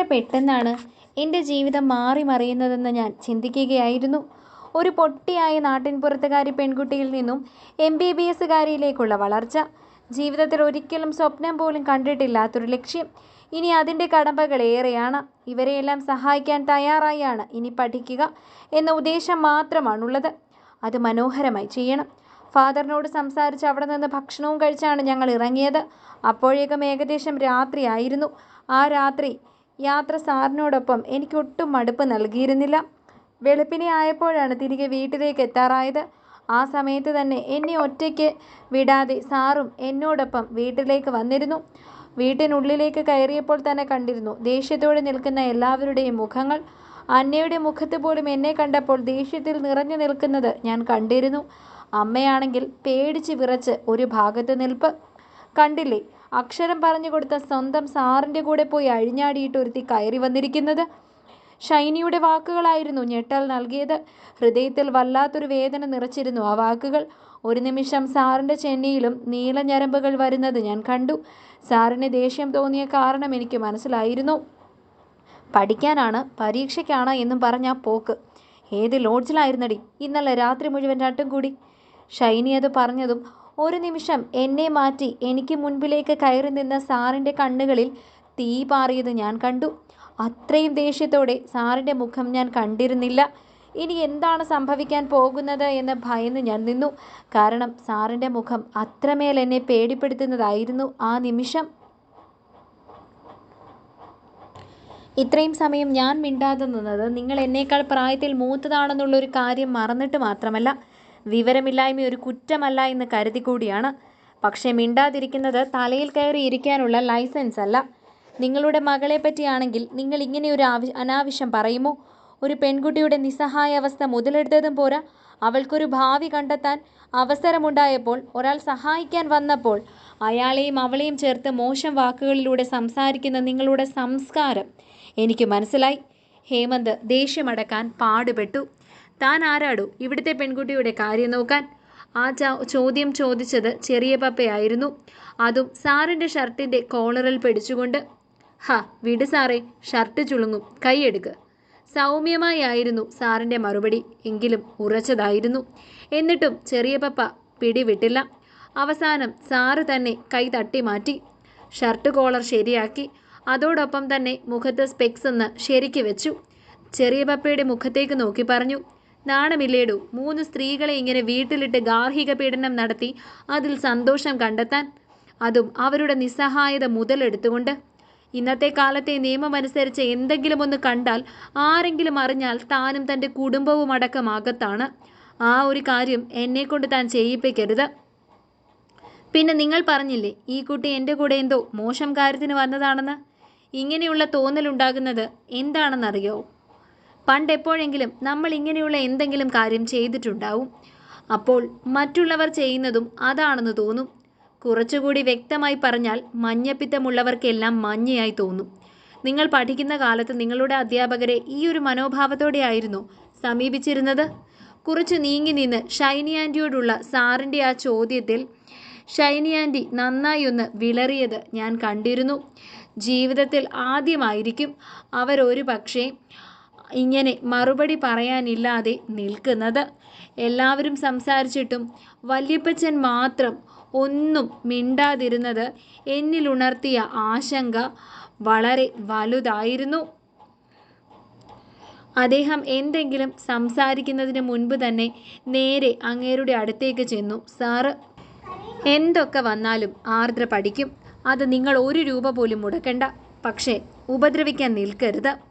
എത്ര പെട്ടെന്നാണ് എന്റെ ജീവിതം മാറി മറിയുന്നതെന്ന് ഞാൻ ചിന്തിക്കുകയായിരുന്നു. ഒരു പൊട്ടിയായ നാട്ടിൻപുറത്തുകാരി പെൺകുട്ടിയിൽ നിന്നും എം ബി ബി എസ്സുകാരിയിലേക്കുള്ള വളർച്ച. ജീവിതത്തിൽ ഒരിക്കലും സ്വപ്നം പോലും കണ്ടിട്ടില്ലാത്തൊരു ലക്ഷ്യം. ഇനി അതിന്റെ കടമ്പകൾ ഏറെയാണ്. ഇവരെയെല്ലാം സഹായിക്കാൻ തയ്യാറായാണ് ഇനി പഠിക്കുക എന്ന ഉദ്ദേശം മാത്രമാണുള്ളത്. അത് മനോഹരമായി ചെയ്യണം. ഫാദറിനോട് സംസാരിച്ച് അവിടെ നിന്ന് ഭക്ഷണവും കഴിച്ചാണ് ഞങ്ങൾ ഇറങ്ങിയത്. അപ്പോഴേക്കും ഏകദേശം രാത്രിയായിരുന്നു. ആ രാത്രി യാത്ര സാറിനോടൊപ്പം എനിക്കൊട്ടും മടുപ്പ് നൽകിയിരുന്നില്ല. വെളുപ്പിനെ ആയപ്പോഴാണ് തിരികെ വീട്ടിലേക്ക് എത്താറായത് ആ സമയത്ത് തന്നെ എന്നെ ഒറ്റയ്ക്ക് വിടാതെ സാറും എന്നോടൊപ്പം വീട്ടിലേക്ക് വന്നിരുന്നു. വീട്ടിനുള്ളിലേക്ക് കയറിയപ്പോൾ തന്നെ കണ്ടിരുന്നു ദേഷ്യത്തോടെ നിൽക്കുന്ന എല്ലാവരുടെയും മുഖങ്ങൾ. അന്നയുടെ മുഖത്ത് പോലും എന്നെ കണ്ടപ്പോൾ ദേഷ്യത്തിൽ നിറഞ്ഞു നിൽക്കുന്നത് ഞാൻ കണ്ടിരുന്നു. അമ്മയാണെങ്കിൽ പേടിച്ച് വിറച്ച് ഒരു ഭാഗത്ത് നിൽപ്പ് കണ്ടില്ലേ? അക്ഷരം പറഞ്ഞു കൊടുത്ത സ്വന്തം സാറിന്റെ കൂടെ പോയി അഴിഞ്ഞാടിയിട്ട് ഒരുത്തി കയറി വന്നിരിക്കുന്നത്. ഷൈനിയുടെ വാക്കുകളായിരുന്നു ഞെട്ടൽ നൽകിയത്. ഹൃദയത്തിൽ വല്ലാത്തൊരു വേദന നിറച്ചിരുന്നു ആ വാക്കുകൾ. ഒരു നിമിഷം സാറിന്റെ ചെന്നിയിലും നീളഞ്ഞരമ്പുകൾ വരുന്നത് ഞാൻ കണ്ടു. സാറിന് ദേഷ്യം തോന്നിയ കാരണം എനിക്ക് മനസ്സിലായിരുന്നു. പഠിക്കാനാണ് പരീക്ഷയ്ക്കാണ് എന്നും പറഞ്ഞ പോക്ക്. ഏത് ലോഡ്ജിലായിരുന്നടി? ഇന്നലെ രാത്രി മുഴുവൻ രണ്ടും കൂടി. ഷൈനി അത് പറഞ്ഞതും ഒരു നിമിഷം എന്നെ മാറ്റി എനിക്ക് മുൻപിലേക്ക് കയറി നിന്ന സാറിന്റെ കണ്ണുകളിൽ തീ പാറിയത് ഞാൻ കണ്ടു. അത്രയും ദേഷ്യത്തോടെ സാറിന്റെ മുഖം ഞാൻ കണ്ടിരുന്നില്ല. ഇനി എന്താണ് സംഭവിക്കാൻ പോകുന്നത് എന്ന് ഭയന്ന് ഞാൻ നിന്നു. കാരണം സാറിന്റെ മുഖം അത്രമേൽ എന്നെ പേടിപ്പെടുത്തുന്നതായിരുന്നു ആ നിമിഷം. ഇത്രയും സമയം ഞാൻ മിണ്ടാതെ നിന്നത് നിങ്ങൾ എന്നേക്കാൾ പ്രായത്തിൽ മൂത്തതാണെന്നുള്ളൊരു കാര്യം മറന്നിട്ട് മാത്രമല്ല. വിവരമില്ലായ്മ ഒരു കുറ്റമല്ല എന്ന് കരുതി കൂടിയാണ്. പക്ഷേ മിണ്ടാതിരിക്കുന്നത് തലയിൽ കയറി ഇരിക്കാനുള്ള ലൈസൻസ് അല്ല. നിങ്ങളുടെ മകളെ പറ്റിയാണെങ്കിൽ നിങ്ങൾ ഇങ്ങനെ ഒരു അനാവശ്യം പറയുമോ? ഒരു പെൺകുട്ടിയുടെ നിസ്സഹായ അവസ്ഥ മുതലെടുത്തതും പോരാ. അവൾക്കൊരു ഭാവി കണ്ടെത്താൻ അവസരമുണ്ടായപ്പോൾ ഒരാൾ സഹായിക്കാൻ വന്നപ്പോൾ അയാളെയും അവളെയും ചേർത്ത് മോശം വാക്കുകളിലൂടെ സംസാരിക്കുന്ന നിങ്ങളുടെ സംസ്കാരം എനിക്ക് മനസ്സിലായി. ഹേമന്ത് ദേഷ്യമടക്കാൻ പാടുപെട്ടു. താൻ ആരാടോ? ഇവിടുത്തെ പെൺകുട്ടിയുടെ കാര്യം നോക്കാൻ. ആ ചോദ്യം ചോദിച്ചത് ചെറിയ പപ്പയായിരുന്നു. അതും സാറിന്റെ ഷർട്ടിന്റെ കോളറിൽ പിടിച്ചുകൊണ്ട് ഹ വിട് സാറേ ഷർട്ട് ചുളുങ്ങും. കൈയെടുക്ക് സൗമ്യമായി ആയിരുന്നു സാറിന്റെ മറുപടി. എങ്കിലും ഉറച്ചതായിരുന്നു. എന്നിട്ടും ചെറിയ പപ്പ പിടിവിട്ടില്ല. അവസാനം സാറ് തന്നെ കൈ തട്ടി മാറ്റി. ഷർട്ട് കോളർ ശരിയാക്കി. അതോടൊപ്പം തന്നെ മുഖത്ത് സ്പെക്സ് ഒന്ന് ശരിക്ക് വെച്ചു. ചെറിയ പപ്പയുടെ മുഖത്തേക്ക് നോക്കി പറഞ്ഞു നാണമില്ലേടു. മൂന്ന് സ്ത്രീകളെ ഇങ്ങനെ വീട്ടിലിട്ട് ഗാർഹിക പീഡനം നടത്തി അതിൽ സന്തോഷം കണ്ടെത്താൻ അതും അവരുടെ നിസ്സഹായത മുതലെടുത്തുകൊണ്ട് ഇന്നത്തെ കാലത്തെ നിയമമനുസരിച്ച് എന്തെങ്കിലും ഒന്ന് കണ്ടാൽ ആരെങ്കിലും അറിഞ്ഞാൽ താനും തന്റെ കുടുംബവും അടക്കം അടക്കമാകത്താണ്. ആ ഒരു കാര്യം എന്നെക്കൊണ്ട് താൻ ചെയ്യിപ്പിക്കരുത്. പിന്നെ നിങ്ങൾ പറഞ്ഞില്ലേ ഈ കുട്ടി എന്റെ കൂടെ എന്തോ മോശം കാര്യത്തിന് വന്നതാണെന്ന്? ഇങ്ങനെയുള്ള തോന്നലുണ്ടാകുന്നത് എന്താണെന്നറിയോ? പണ്ടെപ്പോഴെങ്കിലും നമ്മൾ ഇങ്ങനെയുള്ള എന്തെങ്കിലും കാര്യം ചെയ്തിട്ടുണ്ടാവും. അപ്പോൾ മറ്റുള്ളവർ ചെയ്യുന്നതും അതാണെന്ന് തോന്നും. കുറച്ചുകൂടി വ്യക്തമായി പറഞ്ഞാൽ മഞ്ഞപ്പിത്തമുള്ളവർക്കെല്ലാം മഞ്ഞയായി തോന്നും. നിങ്ങൾ പഠിക്കുന്ന കാലത്ത് നിങ്ങളുടെ അധ്യാപകരെ ഈ ഒരു മനോഭാവത്തോടെയായിരുന്നു സമീപിച്ചിരുന്നത്. കുറച്ച് നീങ്ങി നിന്ന് ഷൈനി ആന്റിയോടുള്ള സാറിന്റെ ആ ചോദ്യത്തിൽ ഷൈനി ആന്റി നന്നായി ഒന്ന് വിളറിയത് ഞാൻ കണ്ടിരുന്നു. ജീവിതത്തിൽ ആദ്യമായിരിക്കും അവരൊരു പക്ഷേ ഇങ്ങനെ മറുപടി പറയാനില്ലാതെ നിൽക്കുന്നത്. എല്ലാവരും സംസാരിച്ചിട്ടും വല്യപ്പച്ചൻ മാത്രം ഒന്നും മിണ്ടാതിരുന്നത് എന്നിലുണർത്തിയ ആശങ്ക വളരെ വലുതായിരുന്നു. അദ്ദേഹം എന്തെങ്കിലും സംസാരിക്കുന്നതിന് മുൻപ് തന്നെ നേരെ അങ്ങേരുടെ അടുത്തേക്ക് ചെന്നു. സാറ് എന്തൊക്കെ വന്നാലും ആർദ്ര പഠിക്കും. അത് നിങ്ങൾ ഒരു രൂപ പോലും മുടക്കണ്ട. പക്ഷേ ഉപദ്രവിക്കാൻ നിൽക്കരുത്.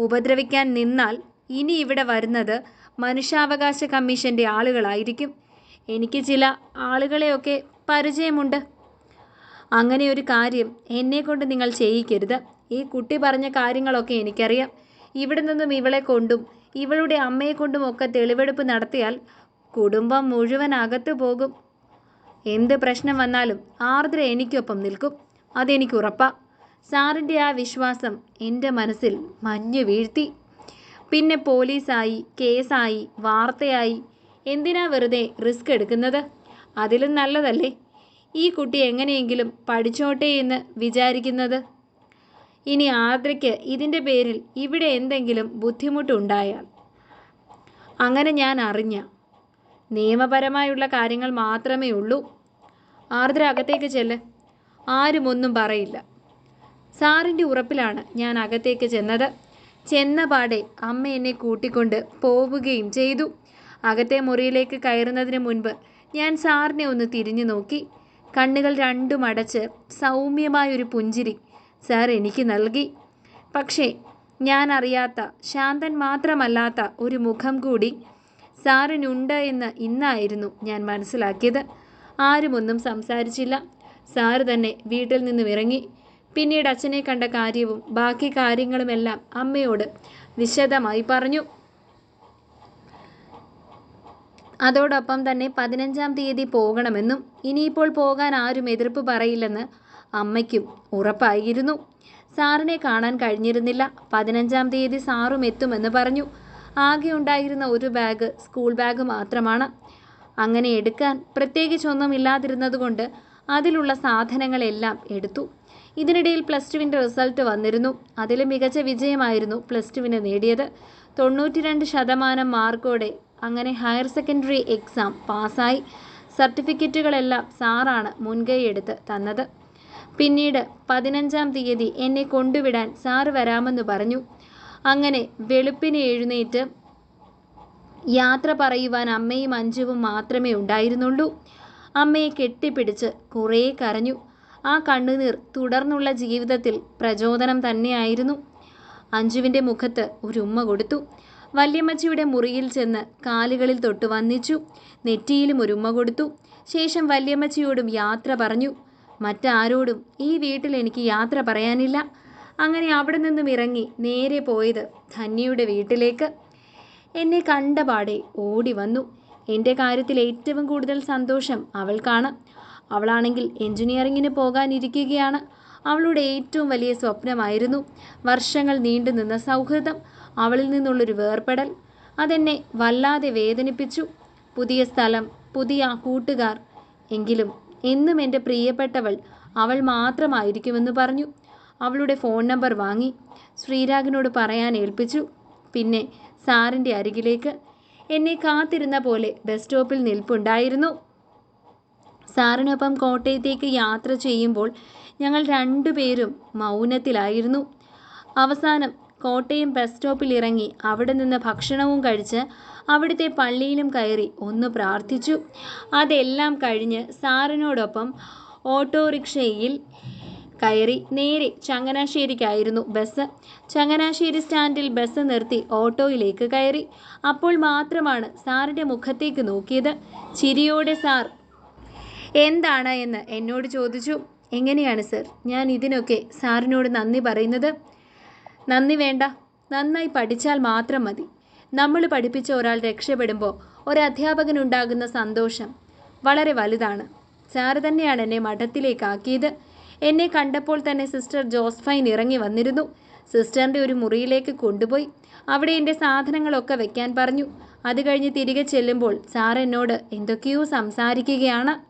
ഉപദ്രവിക്കാൻ നിന്നാൽ ഇനി ഇവിടെ വരുന്നത് മനുഷ്യാവകാശ കമ്മീഷന്റെ ആളുകളായിരിക്കും. എനിക്ക് ചില ആളുകളെയൊക്കെ പരിചയമുണ്ട്. അങ്ങനെ ഒരു കാര്യം എന്നെക്കൊണ്ട് നിങ്ങൾ ചെയ്യിക്കരുത്. ഈ കുട്ടി പറഞ്ഞ കാര്യങ്ങളൊക്കെ എനിക്കറിയാം. ഇവിടെ നിന്നും ഇവളെ കൊണ്ടും ഇവളുടെ അമ്മയെ കൊണ്ടും ഒക്കെ തെളിവെടുപ്പ് നടത്തിയാൽ കുടുംബം മുഴുവൻ അകത്തു പോകും. എന്ത് പ്രശ്നം വന്നാലും ആർദ്ര എനിക്കൊപ്പം നിൽക്കും. അതെനിക്ക് ഉറപ്പാ. സാറിന്റെ ആ വിശ്വാസം എന്റെ മനസ്സിൽ മഞ്ഞു വീഴ്ത്തി. പിന്നെ പോലീസായി കേസായി വാർത്തയായി എന്തിനാ വെറുതെ റിസ്ക് എടുക്കുന്നത്? അതിലും നല്ലതല്ലേ? ഈ കുട്ടി എങ്ങനെയെങ്കിലും പഠിച്ചോട്ടെ എന്ന് വിചാരിക്കുന്നത്? ഇനി ആർദ്രയ്ക്ക് ഇതിന്റെ പേരിൽ ഇവിടെ എന്തെങ്കിലും ബുദ്ധിമുട്ടുണ്ടായാൽ? അങ്ങനെ ഞാൻ അറിഞ്ഞ നിയമപരമായുള്ള കാര്യങ്ങൾ മാത്രമേ ഉള്ളൂ. ആർദ്ര അകത്തേക്ക് ചെല്ല്. ആരുമൊന്നും പറയില്ല. സാറിന്റെ ഉറപ്പിലാണ് ഞാൻ അകത്തേക്ക് ചെന്നത്. ചെന്ന പാടെ അമ്മ എന്നെ കൂട്ടിക്കൊണ്ട് പോവുകയും ചെയ്തു. അകത്തെ മുറിയിലേക്ക് കയറുന്നതിന് മുൻപ് ഞാൻ സാറിനെ ഒന്ന് തിരിഞ്ഞു നോക്കി. കണ്ണുകൾ രണ്ടും അടച്ച് സൗമ്യമായൊരു പുഞ്ചിരി സാർ എനിക്ക് നൽകി. പക്ഷേ ഞാൻ അറിയാത്ത ശാന്തൻ മാത്രമല്ലാത്ത ഒരു മുഖം കൂടി സാറിനുണ്ട് എന്ന് ഇന്നായിരുന്നു ഞാൻ മനസ്സിലാക്കിയത്. ആരുമൊന്നും സംസാരിച്ചില്ല. സാറ് തന്നെ വീട്ടിൽ നിന്നും ഇറങ്ങി. പിന്നീട് അച്ഛനെ കണ്ട കാര്യവും ബാക്കി കാര്യങ്ങളുമെല്ലാം അമ്മയോട് വിശദമായി പറഞ്ഞു. അതോടൊപ്പം തന്നെ പതിനഞ്ചാം തീയതി പോകണമെന്നും ഇനിയിപ്പോൾ പോകാൻ ആരും എതിർപ്പ് പറയില്ലെന്ന് അമ്മയ്ക്കും ഉറപ്പായിരുന്നു. സാറിനെ കാണാൻ കഴിഞ്ഞിരുന്നില്ല. പതിനഞ്ചാം തീയതി സാറും എത്തുമെന്ന് പറഞ്ഞു. ആകെ ഉണ്ടായിരുന്ന ഒരു ബാഗ് സ്കൂൾ ബാഗ് മാത്രമാണ്. അങ്ങനെ എടുക്കാൻ പ്രത്യേകിച്ചൊന്നും ഇല്ലാതിരുന്നതുകൊണ്ട് അതിലുള്ള സാധനങ്ങളെല്ലാം എടുത്തു. ഇതിനിടയിൽ പ്ലസ് ടുവിന്റെ റിസൾട്ട് വന്നിരുന്നു. അതിൽ മികച്ച വിജയമായിരുന്നു പ്ലസ് ടുവിന് നേടിയത്. തൊണ്ണൂറ്റി രണ്ട് ശതമാനം മാർക്കോടെ അങ്ങനെ ഹയർ സെക്കൻഡറി എക്സാം പാസ്സായി. സർട്ടിഫിക്കറ്റുകളെല്ലാം സാറാണ് മുൻകൈയെടുത്ത് തന്നത്. പിന്നീട് പതിനഞ്ചാം തീയതി എന്നെ കൊണ്ടുവിടാൻ സാറ് വരാമെന്ന് പറഞ്ഞു. അങ്ങനെ വെളുപ്പിന് എഴുന്നേറ്റ് യാത്ര പറയുവാൻ അമ്മയും അഞ്ചുവും മാത്രമേ ഉണ്ടായിരുന്നുള്ളൂ. അമ്മയെ കെട്ടിപ്പിടിച്ച് കുറേ കരഞ്ഞു. ആ കണ്ണുനീർ തുടർന്നുള്ള ജീവിതത്തിൽ പ്രചോദനം തന്നെയായിരുന്നു. അഞ്ജുവിന്റെ മുഖത്ത് ഒരു ഉമ്മ കൊടുത്തു. വല്യമ്മച്ചിയുടെ മുറിയിൽ ചെന്ന് കാലുകളിൽ തൊട്ട് വന്നിച്ചു. നെറ്റിയിലും ഒരു ഉമ്മ കൊടുത്തു. ശേഷം വല്യമ്മച്ചിയോടും യാത്ര പറഞ്ഞു. മറ്റാരോടും ഈ വീട്ടിൽ എനിക്ക് യാത്ര പറയാനില്ല. അങ്ങനെ അവിടെ നിന്നും ഇറങ്ങി നേരെ പോയത് ധന്യയുടെ വീട്ടിലേക്ക്. എന്നെ കണ്ടപാടെ ഓടി വന്നു. എന്റെ കാര്യത്തിൽ ഏറ്റവും കൂടുതൽ സന്തോഷം അവൾക്കാണ്. അവളാണെങ്കിൽ എഞ്ചിനീയറിങ്ങിന് പോകാനിരിക്കുകയാണ്. അവളുടെ ഏറ്റവും വലിയ സ്വപ്നമായിരുന്നു വർഷങ്ങൾ നീണ്ടു നിന്ന സൗഹൃദം അവളിൽ നിന്നുള്ളൊരു വേർപെടൽ. അതെന്നെ വല്ലാതെ വേദനിപ്പിച്ചു. പുതിയ സ്ഥലം പുതിയ കൂട്ടുകാർ. എങ്കിലും എന്നും എന്റെ പ്രിയപ്പെട്ടവൾ അവൾ മാത്രമായിരിക്കുമെന്ന് പറഞ്ഞു. അവളുടെ ഫോൺ നമ്പർ വാങ്ങി. ശ്രീരാഗിനോട് പറയാൻ ഏൽപ്പിച്ചു. പിന്നെ സാറിന്റെ അരികിലേക്ക്. എന്നെ കാത്തിരുന്ന പോലെ ബസ് സ്റ്റോപ്പിൽ നിൽപ്പുണ്ടായിരുന്നു. സാറിനൊപ്പം കോട്ടയത്തേക്ക് യാത്ര ചെയ്യുമ്പോൾ ഞങ്ങൾ രണ്ടുപേരും മൗനത്തിലായിരുന്നു. അവസാനം കോട്ടയം ബസ് സ്റ്റോപ്പിൽ ഇറങ്ങി അവിടെ നിന്ന് ഭക്ഷണവും കഴിച്ച് അവിടുത്തെ പള്ളിയിലും കയറി ഒന്ന് പ്രാർത്ഥിച്ചു. അതെല്ലാം കഴിഞ്ഞ് സാറിനോടൊപ്പം ഓട്ടോറിക്ഷയിൽ കയറി നേരെ ചങ്ങനാശ്ശേരിക്കായിരുന്നു ബസ്. ചങ്ങനാശ്ശേരി സ്റ്റാൻഡിൽ ബസ് നിർത്തി ഓട്ടോയിലേക്ക് കയറി. അപ്പോൾ മാത്രമാണ് സാറിന്റെ മുഖത്തേക്ക് നോക്കിയത്. ചിരിയോടെ സാർ എന്താണ് എന്ന് എന്നോട് ചോദിച്ചു. എങ്ങനെയാണ് സർ? ഞാൻ ഇതിനൊക്കെ സാറിനോട് നന്ദി പറയുന്നത്. നന്ദി വേണ്ട. നന്നായി പഠിച്ചാൽ മാത്രം മതി. നമ്മൾ പഠിപ്പിച്ച ഒരാൾ രക്ഷപ്പെടുമ്പോൾ ഒരധ്യാപകനുണ്ടാകുന്ന സന്തോഷം വളരെ വലുതാണ്. സാറ് തന്നെയാണ് എന്നെ മഠത്തിലേക്കാക്കിയത്. എന്നെ കണ്ടപ്പോൾ തന്നെ സിസ്റ്റർ ജോസ്ഫൈൻ ഇറങ്ങി വന്നിരുന്നു. സിസ്റ്ററിന്റെ ഒരു മുറിയിലേക്ക് കൊണ്ടുപോയി. അവിടെ എന്റെ സാധനങ്ങളൊക്കെ വെക്കാൻ പറഞ്ഞു. അത് കഴിഞ്ഞ് തിരികെ ചെല്ലുമ്പോൾ സാർ എന്നോട് എന്തൊക്കെയോ സംസാരിക്കുകയാണ്.